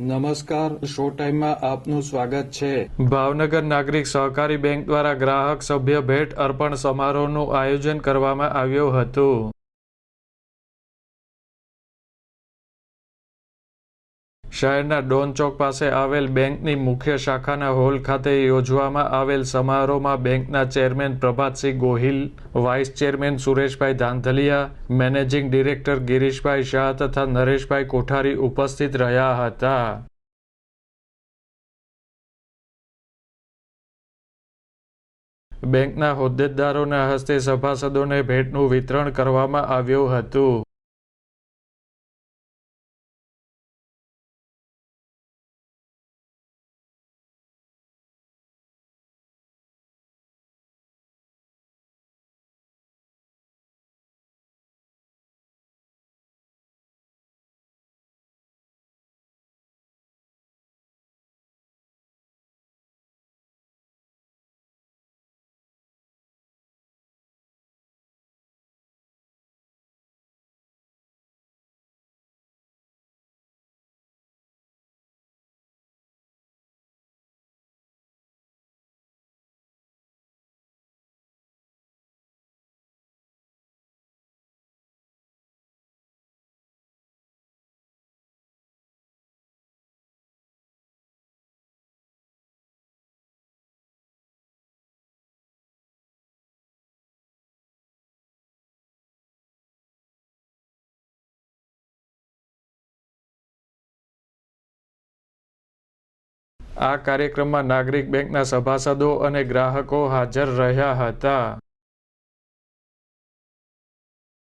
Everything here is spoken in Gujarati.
નમસ્કાર શો ટાઈમમાં આપનું સ્વાગત છે. ભાવનગર નાગરિક સહકારી બેંક દ્વારા ગ્રાહક સભ્ય ભેટ અર્પણ સમારોહનું આયોજન કરવામાં આવ્યું હતું. શહેરના ડોન ચોક પાસે આવેલ બેંકની મુખ્ય શાખાના હોલ ખાતે યોજવામાં આવેલ સમારોહમાં બેંકના chairman Prabhatsinh Gohil, vice chairman Sureshbhai Dhandhaliya, managing director Girishbhai Shah તથા નરેશભાઈ કોઠારી ઉપસ્થિત રહ્યા હતા. બેંકના હોદ્દેદારોના હસ્તે સભાસદોને ભેટનું વિતરણ કરવામાં આવ્યું હતું. આ કાર્યક્રમમાં નાગરિક બેંકના સભાસદો અને ગ્રાહકો હાજર રહ્યા હતા.